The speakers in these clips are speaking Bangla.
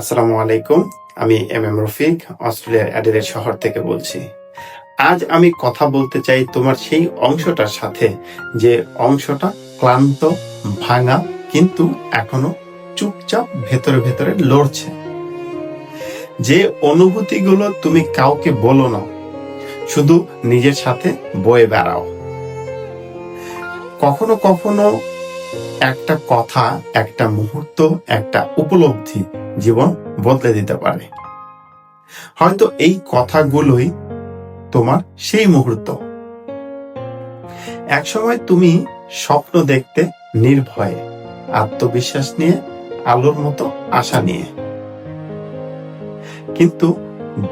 আসসালামু আলাইকুম, আমি এম এম রফিক, অস্ট্রেলিয়ার অ্যাডিলেড শহর থেকে বলছি। আজ আমি কথা বলতে চাই তোমার সেই অংশটার সাথে, যে অংশটা ক্লান্ত, ভাঙা, কিন্তু এখনও চুপচাপ ভেতরে ভেতরে লড়ছে। যে অনুভূতিগুলো তুমি কাউকে বলো না, শুধু নিজের সাথে বয়ে বেড়াও। কখনো কখনো একটা কথা, একটা মুহূর্ত, একটা উপলব্ধি জীবন বদলে দিতে পারে। হয়তো এই কথাগুলোই তোমার সেই মুহূর্ত। একসময় তুমি স্বপ্ন দেখতে নির্ভয়ে, আত্মবিশ্বাস নিয়ে, আলোর মতো আশা নিয়ে। কিন্তু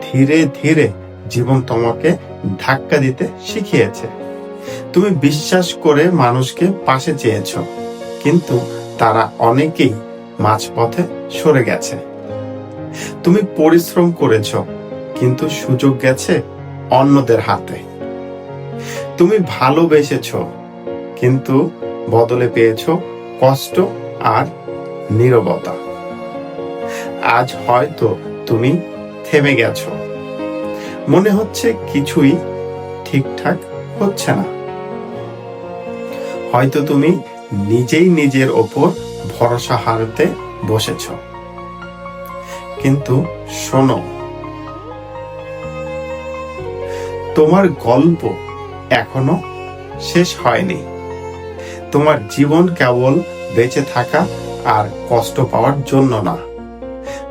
ধীরে ধীরে জীবন তোমাকে ধাক্কা দিতে শিখিয়েছে। তুমি বিশ্বাস করে মানুষকে পাশে চেয়েছ, কিন্তু তারা অনেকেই মাঝপথে সরে গেছে। তুমি পরিশ্রম করেছ, কিন্তু সুযোগ গেছে অন্যদের হাতে। তুমি ভালোবেসেছ, কিন্তু বদলে পেয়েছ কষ্ট আর নীরবতা। আজ হয়তো তুমি থেমে গেছো। মনে হচ্ছে কিছুই ঠিকঠাক হচ্ছে না। হয়তো তুমি নিজেই নিজের ওপর ভরসা হারাতে বসেছ। কিন্তু শোনো, তোমার গল্প এখনও শেষ হয়নি। তোমার জীবন কেবল বেঁচে থাকা আর কষ্ট পাওয়ার জন্য না।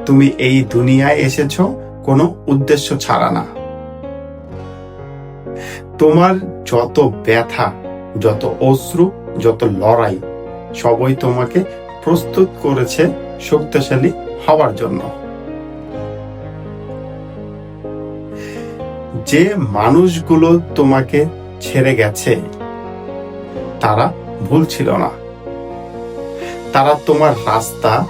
তুমি এই দুনিয়ায় এসেছ কোনো উদ্দেশ্য ছাড়া না। তোমার যত ব্যথা, যত অশ্রু, যত লড়াই, সবই তোমাকে প্রস্তুত করেছে শক্তিশালী হওয়ার জন্য। যে মানুষগুলো তোমাকে ছেড়ে গেছে, তারা ভুল ছিল না। তারা তোমার রাস্তা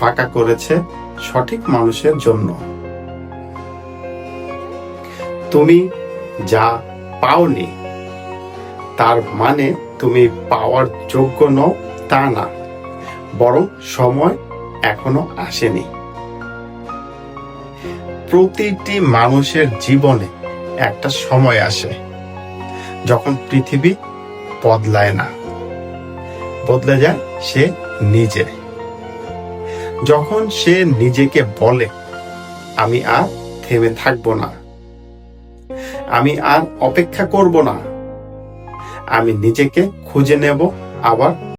ফাঁকা করেছে সঠিক মানুষের জন্য। তুমি যা পাওনি, তার মানে তুমি পাওয়ার যোগ্য নও তা না। বরং সময় এখনও আসেনি। প্রতিটি মানুষের জীবনে একটা সময় আসে, যখন পৃথিবী বদলায় না। বদলে যায় সে নিজে। যখন সে নিজেকে বলে, আমি আর থেমে থাকব না। আমি আর অপেক্ষা করব না। আমি নিজেকে খুঁজে নেব আবার